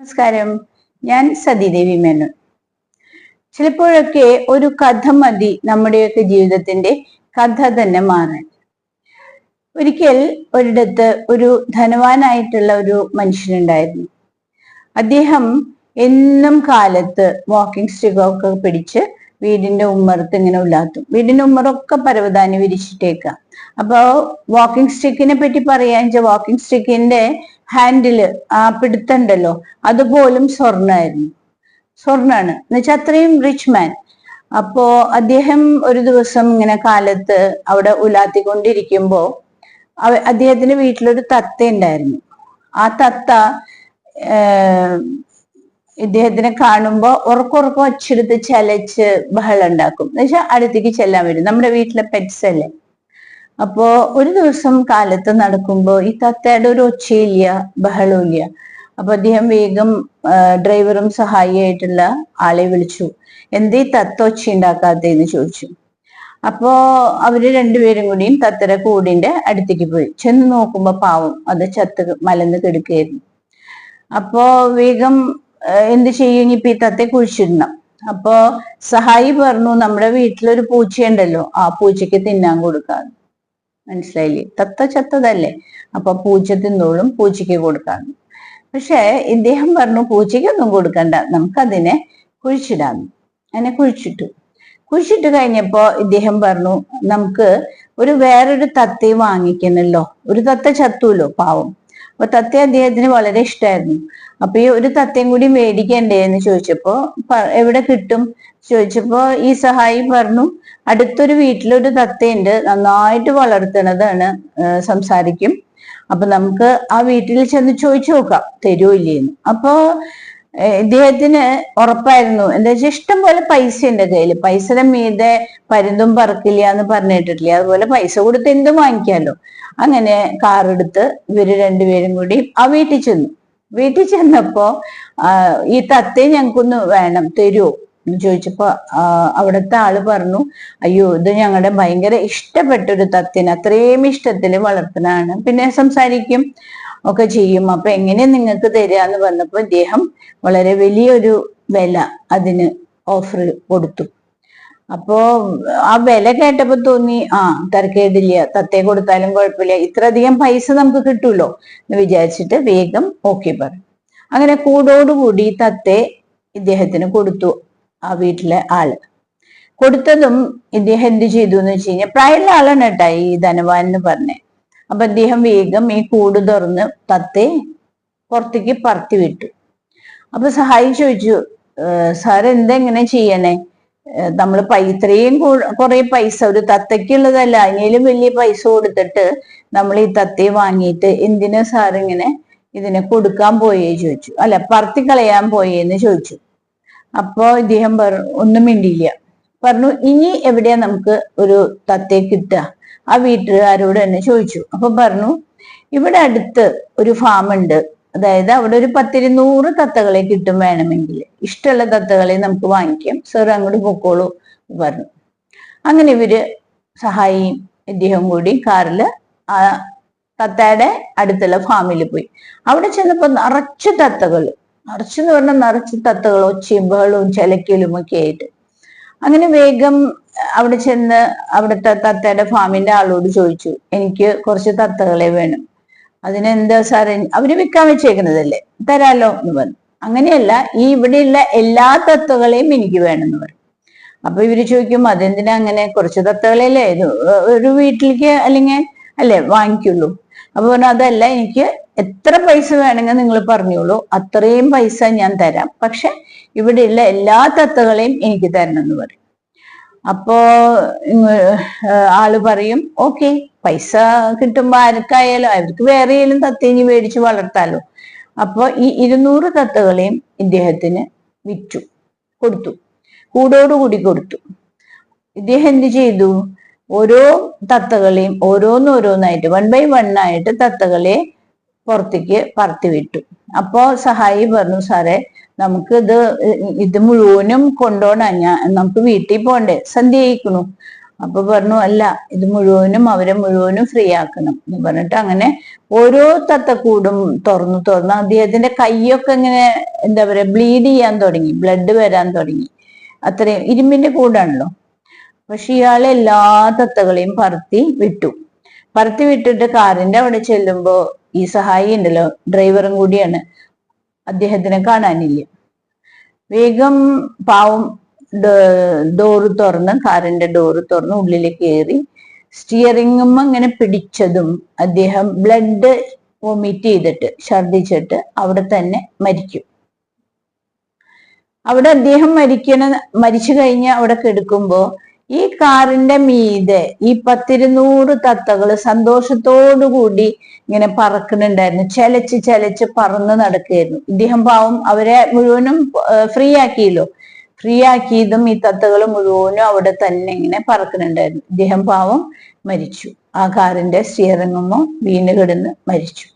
നമസ്കാരം. ഞാൻ സതീദേവി മേനോൻ. ചിലപ്പോഴൊക്കെ ഒരു കഥ മതി നമ്മുടെയൊക്കെ ജീവിതത്തിന്റെ കഥ തന്നെ മാറാൻ. ഒരിക്കൽ ഒരിടത്ത് ഒരു ധനവാനായിട്ടുള്ള ഒരു മനുഷ്യനുണ്ടായിരുന്നു. അദ്ദേഹം എന്നും കാലത്ത് വാക്കിംഗ് സ്റ്റിക്കൊക്കെ പിടിച്ച് വീടിന്റെ ഉമ്മറത്ത് ഇങ്ങനെ ഉല്ലാത്തും. വീടിന്റെ ഉമ്മറൊക്കെ പരവതാനി വിരിച്ചിട്ടേക്കുക അപ്പോ വാക്കിംഗ് സ്റ്റിക്കിനെ പറ്റി പറയാന്ന് വാക്കിംഗ് സ്റ്റിക്കിന്റെ ഹാൻഡിൽ ആ പിടുത്തണ്ടല്ലോ? അതുപോലും സ്വർണമായിരുന്നു സ്വർണാണ്. എന്നുവെച്ചാൽ അത്രയും റിച്ച് മാൻ അപ്പോ അദ്ദേഹം ഒരു ദിവസം ഇങ്ങനെ കാലത്ത് അവിടെ ഉലാത്തിക്കൊണ്ടിരിക്കുമ്പോ അദ്ദേഹത്തിന്റെ വീട്ടിലൊരു തത്ത ഉണ്ടായിരുന്നു. ആ തത്ത ഇദ്ദേഹത്തിനെ കാണുമ്പോ ഉറക്കുറക്കം അച്ചെടുത്ത് ചലച്ച് ബഹളം ഉണ്ടാക്കും. എന്നുവെച്ചാൽ അടുത്തേക്ക് ചെല്ലാൻ വരും നമ്മുടെ വീട്ടിലെ പെറ്റ്സ് അല്ലേ? അപ്പോ ഒരു ദിവസം കാലത്ത് നടക്കുമ്പോ ഈ തത്തയുടെ ഒരു ഒച്ചയില്ല ബഹളവും അപ്പൊ അദ്ദേഹം വേഗം ഡ്രൈവറും സഹായിയായിട്ടുള്ള ആളെ വിളിച്ചു. എന്തേ തത്ത ഒച്ച ഉണ്ടാക്കാത്തെന്ന് ചോദിച്ചു. അപ്പോ അവർ രണ്ടുപേരും കൂടിയും തത്തര കൂടിന്റെ അടുത്തേക്ക് പോയി. ചെന്ന് നോക്കുമ്പോ പാവം അത് ചത്ത് മലന്ന് കെടുക്കുകയായിരുന്നു. അപ്പോ വേഗം എന്ത് ചെയ്യും? ഇപ്പൊ ഈ തത്തെ കുഴിച്ചിടണം. അപ്പോ സഹായി പറഞ്ഞു നമ്മുടെ വീട്ടിലൊരു പൂച്ചയുണ്ടല്ലോ ആ പൂച്ചയ്ക്ക് തിന്നാൻ കൊടുക്കാന്ന് മനസ്സിലായില്ലേ? തത്ത ചത്തതല്ലേ? അപ്പൊ പൂച്ച തിന്നോളും പൂച്ചയ്ക്ക് കൊടുക്കാന്ന് പക്ഷെ ഇദ്ദേഹം പറഞ്ഞു പൂച്ചയ്ക്കൊന്നും കൊടുക്കണ്ട നമുക്കതിനെ കുഴിച്ചിടാന്ന് അതിനെ കുഴിച്ചിട്ടു. കുഴിച്ചിട്ട് കഴിഞ്ഞപ്പോ ഇദ്ദേഹം പറഞ്ഞു നമുക്ക് ഒരു വേറൊരു തത്തയെ വാങ്ങിക്കണല്ലോ. ഒരു തത്ത ചത്തുല്ലോ പാവം. അപ്പൊ തത്ത അദ്ദേഹത്തിന് വളരെ ഇഷ്ടമായിരുന്നു അപ്പൊ ഈ ഒരു തത്തയും കൂടി മേടിക്കണ്ടേ എന്ന് ചോദിച്ചപ്പോ എവിടെ കിട്ടും? ചോദിച്ചപ്പോ ഈ സഹായി പറഞ്ഞു അടുത്തൊരു വീട്ടിലൊരു തത്തയുണ്ട് നന്നായിട്ട് വളർത്തുന്നതാണ് ഏർ സംസാരിക്കും. അപ്പൊ നമുക്ക് ആ വീട്ടിൽ ചെന്ന് ചോദിച്ചു നോക്കാം തരുമോ ഇല്ലേന്ന് അപ്പോ ഇദ്ദേഹത്തിന് ഉറപ്പായിരുന്നു. എന്താ വെച്ചാൽ ഇഷ്ടം പോലെ പൈസ എന്റെ കയ്യിൽ പൈസ മീതെ പരുന്തും പറക്കില്ല എന്ന് പറഞ്ഞിട്ടില്ല. അതുപോലെ പൈസ കൊടുത്ത് എന്തും വാങ്ങിക്കാമല്ലോ അങ്ങനെ കാർ എടുത്ത് ഇവർ രണ്ടുപേരും കൂടി ആ വീട്ടിൽ ചെന്നു. വീട്ടിൽ ചെന്നപ്പോ ഈ തത്തെ ഞങ്ങൾക്കൊന്ന് വേണം തരുമോ ചോദിച്ചപ്പോ അവിടുത്തെ ആൾ പറഞ്ഞു അയ്യോ ഇത് ഞങ്ങളുടെ ഭയങ്കര ഇഷ്ടപ്പെട്ട ഒരു തത്തിന്. അത്രയും ഇഷ്ടത്തിൽ വളർത്തുന്നതാണ്. പിന്നെ സംസാരിക്കും. ഒക്കെ ചെയ്യും. അപ്പൊ എങ്ങനെ നിങ്ങൾക്ക് തരാന്ന് പറഞ്ഞപ്പോ ഇദ്ദേഹം വളരെ വലിയൊരു വില അതിന് ഓഫർ കൊടുത്തു. അപ്പോ ആ വില കേട്ടപ്പോ തോന്നി ആ തരക്കേടില്ല തത്തേ കൊടുത്താലും കുഴപ്പമില്ല ഇത്രയധികം പൈസ നമുക്ക് കിട്ടുമല്ലോ എന്ന് വിചാരിച്ചിട്ട് വേഗം ഓക്കെ പറഞ്ഞു. അങ്ങനെ കൂടോടുകൂടി തത്തെ ഇദ്ദേഹത്തിന് കൊടുത്തു ആ വീട്ടിലെ ആൾ. കൊടുത്തതും ഇദ്ദേഹം എന്ത് ചെയ്തു എന്ന് വെച്ച് കഴിഞ്ഞാൽ പ്രായമുള്ള ആളാണ് കേട്ടാ ഈ ധനവാൻ എന്ന് പറഞ്ഞേ. അപ്പൊ അദ്ദേഹം വേഗം ഈ കൂട് തുറന്ന് തത്തെ പുറത്തേക്ക് പറത്തി വിട്ടു. അപ്പൊ സഹായി ചോദിച്ചു സാർ എന്താ ഇങ്ങനെ ചെയ്യണേ? നമ്മൾ ഇത്രയും കുറെ പൈസ ഒരു തത്തയ്ക്കുള്ളതല്ല അതിനേലും വലിയ പൈസ കൊടുത്തിട്ട് നമ്മൾ ഈ തത്തയെ വാങ്ങിയിട്ട് എന്തിനാ സാർ ഇങ്ങനെ ഇതിനെ കൊടുക്കാൻ പോയേ? ചോദിച്ചു. അല്ല പറത്തി കളയാൻ പോയേന്ന് ചോദിച്ചു. അപ്പോ ഇദ്ദേഹം പറ ഒന്നും മിണ്ടിയില്ല. പറഞ്ഞു ഇനി എവിടെയാ നമുക്ക് ഒരു തത്തയെ കിട്ടുക? ആ വീട്ടുകാരോട് തന്നെ ചോദിച്ചു. അപ്പൊ പറഞ്ഞു ഇവിടെ അടുത്ത് ഒരു ഫാം ഉണ്ട്. അതായത് അവിടെ ഒരു പത്തിരുന്നൂറ് തത്തകളെ കിട്ടും വേണമെങ്കിൽ. ഇഷ്ടമുള്ള തത്തകളെ നമുക്ക് വാങ്ങിക്കാം. സാർ അങ്ങോട്ട് പൊക്കോളൂ പറഞ്ഞു. അങ്ങനെ ഇവർ സഹായിയും ഇദ്ദേഹം കൂടി കാറിൽ ആ തത്തയുടെ അടുത്തുള്ള ഫാമിൽ പോയി. അവിടെ ചെന്നപ്പോ നിറച്ച് തത്തകൾ നിറച്ചെന്ന് പറഞ്ഞാൽ നിറച്ച് തത്തകൾ ബഹളവും ചിലക്കലും ഒക്കെ ആയിട്ട്. അങ്ങനെ വേഗം അവിടെ ചെന്ന് അവിടുത്തെ തത്തയുടെ ഫാമിന്റെ ആളോട് ചോദിച്ചു എനിക്ക് കുറച്ച് തത്തകളെ വേണം. അതിനെന്താ സാറേ? അവർ വിൽക്കാൻ വെച്ചേക്കുന്നതല്ലേ? തരാലോ? എന്ന് പറഞ്ഞു. അങ്ങനെയല്ല ഈ ഇവിടെയുള്ള എല്ലാ തത്തകളെയും എനിക്ക് വേണമെന്ന് പറഞ്ഞു. അപ്പൊ ഇവർ ചോദിക്കും അതെന്തിനാ അങ്ങനെ കുറച്ച് തത്തകളെ അല്ലേ ഒരു വീട്ടിലേക്ക് അല്ലെങ്കിൽ അല്ലേ വാങ്ങിക്കുള്ളൂ. അപ്പൊ പറഞ്ഞു അതല്ല എനിക്ക് എത്ര പൈസ വേണമെങ്കിൽ നിങ്ങൾ പറഞ്ഞോളൂ. അത്രയും പൈസ ഞാൻ തരാം. പക്ഷെ ഇവിടെയുള്ള എല്ലാ തത്തകളെയും എനിക്ക് തരണം എന്ന് പറയും. അപ്പോ ആൾ പറയും ഓക്കെ പൈസ കിട്ടുമ്പോ ആർക്കായാലും അവർക്ക് വേറെ ആയാലും തത്തേനി മേടിച്ച് വളർത്താലോ. അപ്പൊ ഈ ഇരുന്നൂറ് തത്തകളെയും ഇദ്ദേഹത്തിന് വിറ്റു കൊടുത്തു. കൂടോടുകൂടി കൊടുത്തു. ഇദ്ദേഹം എന്ത് ചെയ്തു? ഓരോ തത്തകളെയും ഓരോന്നോരോന്നായിട്ട് വൺ ബൈ വൺ ആയിട്ട് തത്തകളെ പുറത്തേക്ക് പറത്തി വിട്ടു. അപ്പോ സഹായി പറഞ്ഞു സാറേ നമുക്ക് ഇത് ഇത് മുഴുവനും കൊണ്ടോണാ ഞാൻ നമുക്ക് വീട്ടിൽ പോണ്ടേ? സന്ധ്യയിക്കണു അപ്പൊ പറഞ്ഞു അല്ല ഇത് മുഴുവനും അവരെ മുഴുവനും ഫ്രീ ആക്കണം. എന്ന് പറഞ്ഞിട്ട് അങ്ങനെ ഓരോ തത്തക്കൂടും തുറന്നു തുറന്നു. അദ്ദേഹത്തിന്റെ കൈയൊക്കെ ഇങ്ങനെ എന്താ പറയാ ബ്ലീഡ് ചെയ്യാൻ തുടങ്ങി ബ്ലഡ് വരാൻ തുടങ്ങി. അത്രയും ഇരുമ്പിന്റെ കൂടാണല്ലോ. പക്ഷെ ഇയാൾ എല്ലാ തത്തകളെയും പറത്തി വിട്ടു. പറത്തി വിട്ടിട്ട് കാറിന്റെ അവിടെ ചെല്ലുമ്പോ ഈ സഹായി ഉണ്ടല്ലോ ഡ്രൈവറും കൂടിയാണ്. അദ്ദേഹത്തിനെ കാണാനില്ല. വേഗം പാവം ഡോറ് തുറന്ന് കാറിന്റെ ഡോറ് തുറന്ന് ഉള്ളിലേക്ക് കയറി സ്റ്റിയറിങ്ങും അങ്ങനെ പിടിച്ചതും അദ്ദേഹം ബ്ലഡ് വൊമിറ്റ് ചെയ്തിട്ട് ഛർദിച്ചിട്ട് അവിടെ തന്നെ മരിക്കും. അവിടെ അദ്ദേഹം മരിക്കണ മരിച്ചു കഴിഞ്ഞ് അവിടെ കിടക്കുമ്പോ ഈ കാറിന്റെ മീതെ ഈ പത്തിരുന്നൂറ് തത്തകൾ സന്തോഷത്തോടു കൂടി ഇങ്ങനെ പറക്കുന്നുണ്ടായിരുന്നു. ചലച്ച് ചലച്ച് പറന്ന് നടക്കുകയായിരുന്നു. ഇദ്ദേഹം പാവം അവരെ മുഴുവനും ഫ്രീ ആക്കിയല്ലോ. ഫ്രീ ആക്കിയതും ഈ തത്തകൾ മുഴുവനും അവിടെ തന്നെ ഇങ്ങനെ പറക്കുന്നുണ്ടായിരുന്നു. ഇദ്ദേഹം പാവം മരിച്ചു. ആ കാറിന്റെ സ്റ്റിയറിങ്ങുമോ വീണ് കിടന്ന് മരിച്ചു.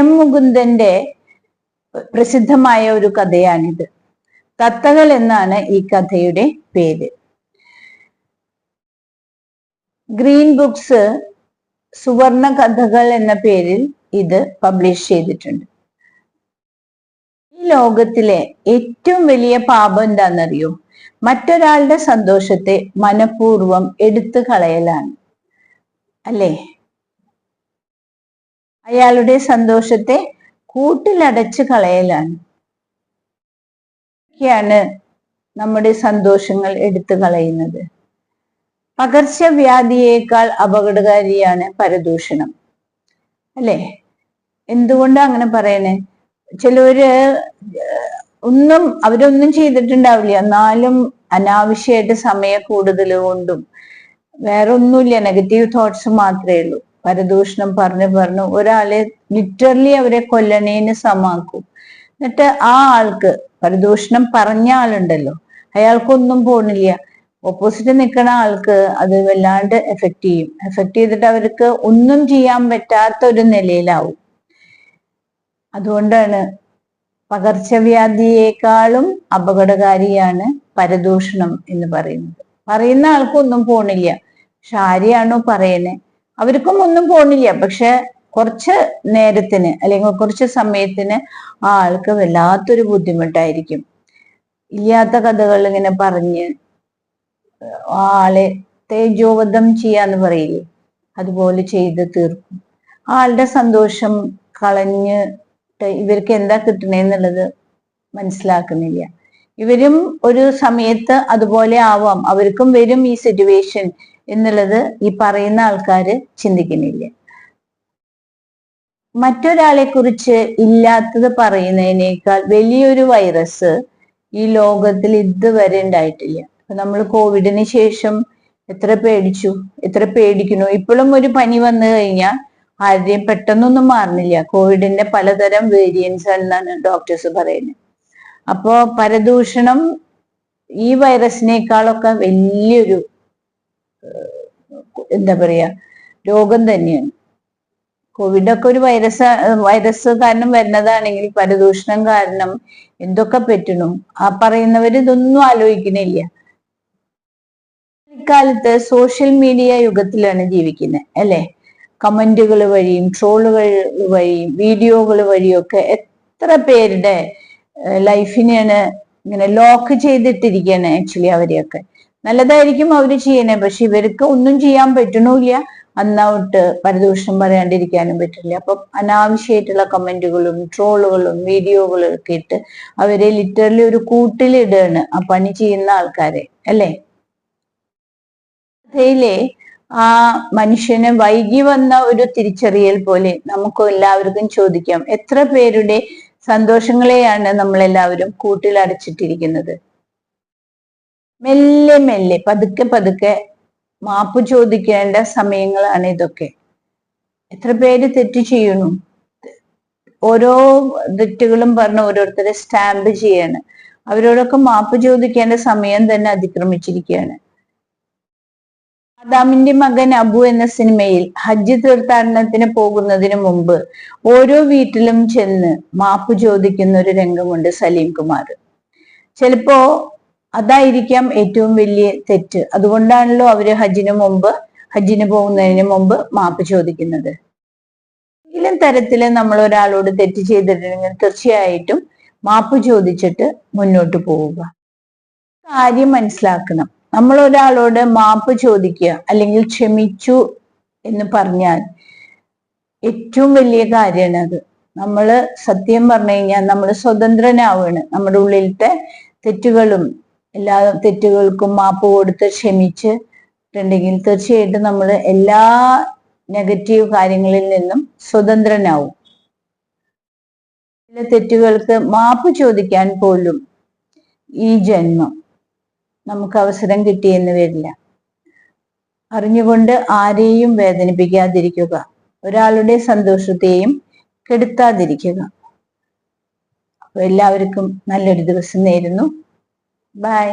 എം മുകുന്ദന്റെ പ്രസിദ്ധമായ ഒരു കഥയാണിത്. തത്തകൾ എന്നാണ് ഈ കഥയുടെ പേര്. ഗ്രീൻ ബുക്സ് സുവർണ കഥകൾ എന്ന പേരിൽ ഇത് പബ്ലിഷ് ചെയ്തിട്ടുണ്ട്. ഈ ലോകത്തിലെ ഏറ്റവും വലിയ പാപം എന്താണെന്നറിയോ? മറ്റൊരാളുടെ സന്തോഷത്തെ മനഃപൂർവം എടുത്തു കളയലാണ്. അല്ലേ? അയാളുടെ സന്തോഷത്തെ കൂട്ടിലടച്ചു കളയലാണ്. ാണ് നമ്മുടെ സന്തോഷങ്ങൾ എടുത്തു കളയുന്നത്. പകർച്ചവ്യാധിയേക്കാൾ അപകടകാരിയാണ് പരദൂഷണം. അല്ലേ? എന്തുകൊണ്ടാ അങ്ങനെ പറയണേ? ചിലവര് ഒന്നും അവരൊന്നും ചെയ്തിട്ടുണ്ടാവില്ല. എന്നാലും അനാവശ്യമായിട്ട് സമയ കൂടുതൽ കൊണ്ടും വേറെ ഒന്നുമില്ല നെഗറ്റീവ് തോട്ട്സ് മാത്രമേ ഉള്ളൂ. പരദൂഷണം പറഞ്ഞു പറഞ്ഞു ഒരാളെ ലിറ്ററലി അവരെ കൊല്ലണേന് സമാക്കും എന്നിട്ട് ആ ആൾക്ക് പരദൂഷണം പറഞ്ഞ ആളുണ്ടല്ലോ. അയാൾക്കൊന്നും പോണില്ല. ഓപ്പോസിറ്റ് നിൽക്കുന്ന ആൾക്ക് അത് വല്ലാണ്ട് എഫക്റ്റ് ചെയ്യും. എഫക്ട് ചെയ്തിട്ട് അവർക്ക് ഒന്നും ചെയ്യാൻ പറ്റാത്ത ഒരു നിലയിലാവും. അതുകൊണ്ടാണ് പകർച്ചവ്യാധിയേക്കാളും അപകടകാരിയാണ് പരദൂഷണം എന്ന് പറയുന്നത്. പറയുന്ന ആൾക്കൊന്നും പോണില്ല. പക്ഷെ ആരെയാണോ പറയണേ അവർക്കും ഒന്നും പോണില്ല. പക്ഷെ കുറച്ച് നേരത്തിന് അല്ലെങ്കിൽ കുറച്ച് സമയത്തിന് ആ ആൾക്ക് വല്ലാത്തൊരു ബുദ്ധിമുട്ടായിരിക്കും. ഇല്ലാത്ത കഥകൾ ഇങ്ങനെ പറഞ്ഞ് ആളെ തേജോവധം ചെയ്യാന്ന് പറയില്ലേ? അതുപോലെ ചെയ്ത് തീർക്കും. ആളുടെ സന്തോഷം കളഞ്ഞ് ഇവർക്ക് എന്താ കിട്ടണേന്നുള്ളത് മനസ്സിലാക്കുന്നില്ല. ഇവരും ഒരു സമയത്ത് അതുപോലെ ആവാം. അവർക്കും വരും ഈ സിറ്റുവേഷൻ എന്നുള്ളത് ഈ പറയുന്ന ആൾക്കാര് ചിന്തിക്കുന്നില്ല. മറ്റൊരാളെ കുറിച്ച് ഇല്ലാത്തത് പറയുന്നതിനേക്കാൾ വലിയൊരു വൈറസ് ഈ ലോകത്തിൽ ഇതുവരെ ഉണ്ടായിട്ടില്ല. നമ്മൾ കോവിഡിന് ശേഷം എത്ര പേടിച്ചു എത്ര പേടിക്കുന്നു? ഇപ്പോഴും ഒരു പനി വന്നു കഴിഞ്ഞാൽ ആരുടെയും പെട്ടെന്നൊന്നും മാറുന്നില്ല. കോവിഡിന്റെ പലതരം വേരിയൻസ് എന്നാണ് ഡോക്ടേഴ്സ് പറയുന്നത് അപ്പോ പരദൂഷണം ഈ വൈറസിനേക്കാളൊക്കെ വലിയൊരു എന്താ പറയാ രോഗം തന്നെയാണ്. കോവിഡ് ഒക്കെ ഒരു വൈറസ് വൈറസ് കാരണം വരുന്നതാണെങ്കിൽ പരദൂഷണം കാരണം എന്തൊക്കെ പറ്റണം? ആ പറയുന്നവർ ഇതൊന്നും ആലോചിക്കുന്നില്ല. ഇക്കാലത്ത് സോഷ്യൽ മീഡിയ യുഗത്തിലാണ് ജീവിക്കുന്നത് അല്ലെ? കമന്റുകൾ വഴിയും ട്രോളുകൾ വഴിയും വീഡിയോകൾ വഴിയൊക്കെ എത്ര പേരുടെ ലൈഫിനെയാണ് ഇങ്ങനെ ലോക്ക് ചെയ്തിട്ടിരിക്കുകയാണ് ആക്ച്വലി അവരെയൊക്കെ. നല്ലതായിരിക്കും അവർ ചെയ്യണേ പക്ഷെ ഇവർക്ക് ഒന്നും ചെയ്യാൻ പറ്റണില്ല. അന്നോട്ട് പരദൂഷണം പറയാണ്ടിരിക്കാനും പറ്റില്ല. അപ്പൊ അനാവശ്യമായിട്ടുള്ള കമന്റുകളും ട്രോളുകളും വീഡിയോകളും ഒക്കെ ഇട്ട് അവരെ ലിറ്ററലി ഒരു കൂട്ടിലിടുകയാണ് ആ പണി ചെയ്യുന്ന ആൾക്കാരെ. അല്ലേ? കഥയിലെ ആ മനുഷ്യന് വൈകി വന്ന ഒരു തിരിച്ചറിയൽ പോലെ നമുക്ക് എല്ലാവർക്കും ചോദിക്കാം. എത്ര പേരുടെ സന്തോഷങ്ങളെയാണ് നമ്മളെല്ലാവരും കൂട്ടിലടച്ചിട്ടിരിക്കുന്നത്? മെല്ലെ മെല്ലെ പതുക്കെ പതുക്കെ മാപ്പ് ചോദിക്കേണ്ട സമയങ്ങളാണ് ഇതൊക്കെ. എത്ര പേര് തെറ്റ് ചെയ്യണു ഓരോ തെറ്റുകളും പറഞ്ഞ് ഓരോരുത്തരെ സ്റ്റാമ്പ് ചെയ്യാണ്. അവരോടൊക്കെ മാപ്പ് ചോദിക്കേണ്ട സമയം തന്നെ അതിക്രമിച്ചിരിക്കുകയാണ്. ആദാമിന്റെ മകൻ അബു എന്ന സിനിമയിൽ ഹജ്ജ് തീർത്ഥാടനത്തിന് പോകുന്നതിന് മുമ്പ് ഓരോ വീട്ടിലും ചെന്ന് മാപ്പ് ചോദിക്കുന്ന ഒരു രംഗമുണ്ട് സലീം കുമാർ. ചിലപ്പോ അതായിരിക്കാം ഏറ്റവും വലിയ തെറ്റ്. അതുകൊണ്ടാണല്ലോ അവർ ഹജ്ജിന് മുമ്പ് ഹജ്ജിന് പോകുന്നതിന് മുമ്പ് മാപ്പ് ചോദിക്കുന്നത്. ഏതെങ്കിലും തരത്തിൽ നമ്മൾ ഒരാളോട് തെറ്റ് ചെയ്തിട്ടുണ്ടെങ്കിൽ തീർച്ചയായിട്ടും മാപ്പ് ചോദിച്ചിട്ട് മുന്നോട്ട് പോവുക. കാര്യം മനസ്സിലാക്കണം. നമ്മൾ ഒരാളോട് മാപ്പ് ചോദിക്കുക അല്ലെങ്കിൽ ക്ഷമിച്ചു എന്ന് പറഞ്ഞാൽ ഏറ്റവും വലിയ കാര്യമാണ് അത്. നമ്മൾ സത്യം പറഞ്ഞു കഴിഞ്ഞാൽ നമ്മൾ സ്വതന്ത്രനാവുകയാണ്. നമ്മുടെ ഉള്ളിലത്തെ തെറ്റുകളും എല്ലാ തെറ്റുകൾക്കും മാപ്പ് കൊടുത്ത് ക്ഷമിച്ചിട്ടുണ്ടെങ്കിൽ തീർച്ചയായിട്ടും നമ്മൾ എല്ലാ നെഗറ്റീവ് കാര്യങ്ങളിൽ നിന്നും സ്വതന്ത്രനാവും. ചില തെറ്റുകൾക്ക് മാപ്പ് ചോദിക്കാൻ പോലും ഈ ജന്മം നമുക്ക് അവസരം കിട്ടിയെന്ന് വരില്ല. അറിഞ്ഞുകൊണ്ട് ആരെയും വേദനിപ്പിക്കാതിരിക്കുക ഒരാളുടെ സന്തോഷത്തെയും കെടുത്താതിരിക്കുക. എല്ലാവർക്കും നല്ലൊരു ദിവസം നേരുന്നു. ബൈ